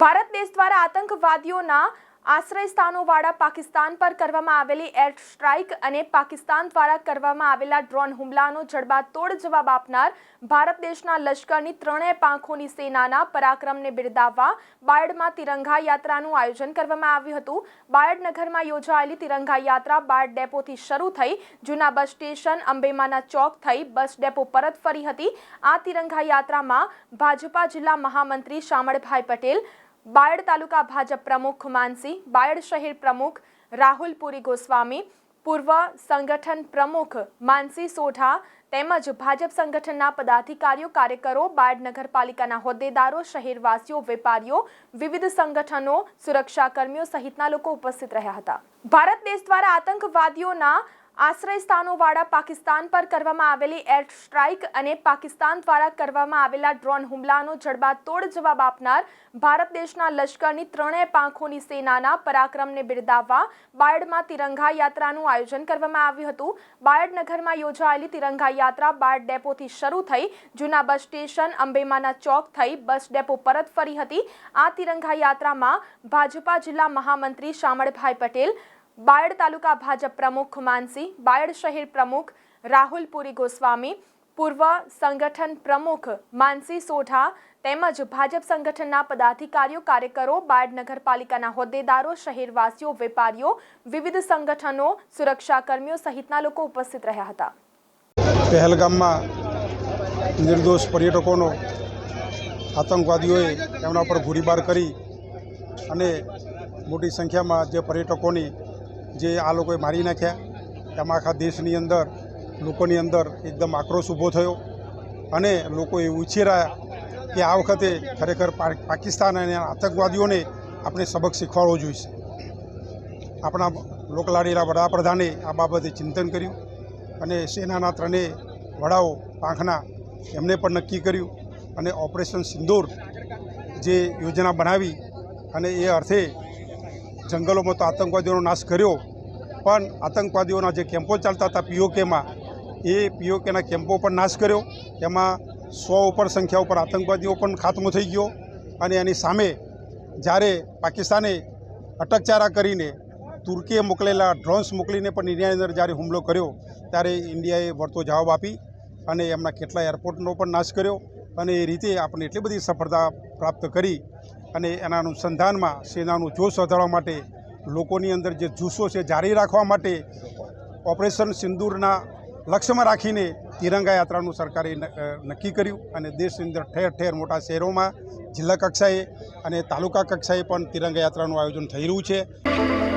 ભારત દેશ દ્વારા આતંકવાદીઓના આશ્રય સ્થાનોવાળા પાકિસ્તાન પર કરવામાં આવેલી એર સ્ટ્રાઇક અને પાકિસ્તાન દ્વારા કરવામાં આવેલા ડ્રોન હુમલાનો જડબાતોડ જવાબ આપનાર ભારત દેશના લશ્કરની ત્રણેય પાંખોની સેનાના પરાક્રમને બિરદાવવા બાયડમાં તિરંગા યાત્રાનું આયોજન કરવામાં આવ્યું હતું. બાયડ નગરમાં યોજાયેલી તિરંગા યાત્રા બાયડ ડેપોથી શરૂ થઈ જૂના બસ સ્ટેશન અંબેમાના ચોક થઈ બસ ડેપો પરત ફરી હતી. આ તિરંગા યાત્રામાં ભાજપા જિલ્લા મહામંત્રી શામળભાઈ પટેલ બાયડ તાલુકા ભાજપ પ્રમુખ માનસી, બાયડ શહેર પ્રમુખ રાહુલ પુરી ગોસ્વામી, પૂર્વ સંગઠન પ્રમુખ માનસી સોઢા તેમજ ભાજપ સંગઠનના પદાધિકારીઓ, કાર્યકરો, બાયડ નગરપાલિકાના હોદ્દેદારો, શહેરવાસીઓ, વેપારીઓ, વિવિધ સંગઠનો, સુરક્ષાકર્મીઓ સહિતના લોકો ઉપસ્થિત રહ્યા હતા. ભારત દેશ દ્વારા આતંકવાદીઓના આશ્રય સ્થાનોવાળા પાકિસ્તાન પર કરવામાં આવેલી એર સ્ટ્રાઇક અને પાકિસ્તાન દ્વારા કરવામાં આવેલા ડ્રોન હુમલાનો જડબાતોડ જવાબ આપનાર ભારત દેશના લશ્કરની ત્રણેય પાંખોની સેનાના પરાક્રમને બિરદાવવા બાયડમાં તિરંગા યાત્રાનું આયોજન કરવામાં આવ્યું હતું. બાયડ નગરમાં યોજાયેલી તિરંગા યાત્રા બાયડ ડેપોથી શરૂ થઈ જૂના બસ સ્ટેશન અંબેમાના ચોક થઈ બસ ડેપો પરત ફરી હતી. આ તિરંગા યાત્રામાં ભાજપા જિલ્લા મહામંત્રી શામળભાઈ પટેલ બાયડ તાલુકા ભાજપ પ્રમુખ માનસી, બાયડ શહેર પ્રમુખ રાહુલ પુરી ગોસ્વામી, પૂર્વ સંગઠન પ્રમુખ માનસી સોઢા તેમજ ભાજપ સંગઠનના પદાધિકારીઓ, કાર્યકરો, બાયડ નગરપાલિકાના હોદ્દેદારો, શહેરવાસીઓ, વેપારીઓ, વિવિધ સંગઠનો, સુરક્ષાકર્મીઓ સહિતના લોકો ઉપસ્થિત રહ્યા હતા. પહેલગામમાં નિર્દોષ પર્યટકોનો આતંકવાદીઓએ એમના પર ગોળીબાર કરી અને મોટી સંખ્યામાં જે પર્યટકોની જે આ લોકોએ મારી નાખ્યા, એમાં આખા દેશની અંદર, લોકોની અંદર એકદમ આક્રોશ ઊભો થયો અને લોકો એ ઉછેરાયા કે આ વખતે ખરેખર પાકિસ્તાન અને આતંકવાદીઓને આપણે સબક શીખવાડવો જોઈશે. આપણા લોકલાડીલા વડાપ્રધાને આ બાબતે ચિંતન કર્યું અને સેનાના ત્રણેય વડાઓ પાંખના એમને પણ નક્કી કર્યું અને ઓપરેશન સિંદૂર જે યોજના બનાવી અને એ અર્થે જંગલોમાં તો આતંકવાદીઓનો નાશ કર્યો. પણ આતંકવાદીઓના જે કેમ્પો ચાલતા હતા પીઓકેમાં, એ પીઓકેના કેમ્પો પણ નાશ કર્યો. એમાં સો ઉપર સંખ્યા ઉપર આતંકવાદીઓ પણ ખાતમો થઈ ગયો અને એની સામે જ્યારે પાકિસ્તાને અટકચારા કરીને તુર્કીએ મોકલેલા ડ્રોન્સ મોકલીને પણ ઇન્ડિયાની અંદર જ્યારે હુમલો કર્યો, ત્યારે ઇન્ડિયાએ વળતો જવાબ આપી અને એમના કેટલા એરપોર્ટનો પણ નાશ કર્યો. અને એ રીતે આપણે એટલી બધી સફળતા પ્રાપ્ત કરી અને એના અનુસંધાનમાં સેનાનું જોશ વધારવા માટે લોકોની અંદર જે જુસ્સો છે જારી રાખવા માટે ઓપરેશન સિંદૂરના લક્ષ્યમાં રાખીને તિરંગા યાત્રાનું સરકારે નક્કી કર્યું અને દેશની અંદર ઠેર ઠેર મોટા શહેરોમાં જિલ્લા કક્ષાએ અને તાલુકા કક્ષાએ પણ તિરંગા યાત્રાનું આયોજન થઈ રહ્યું છે.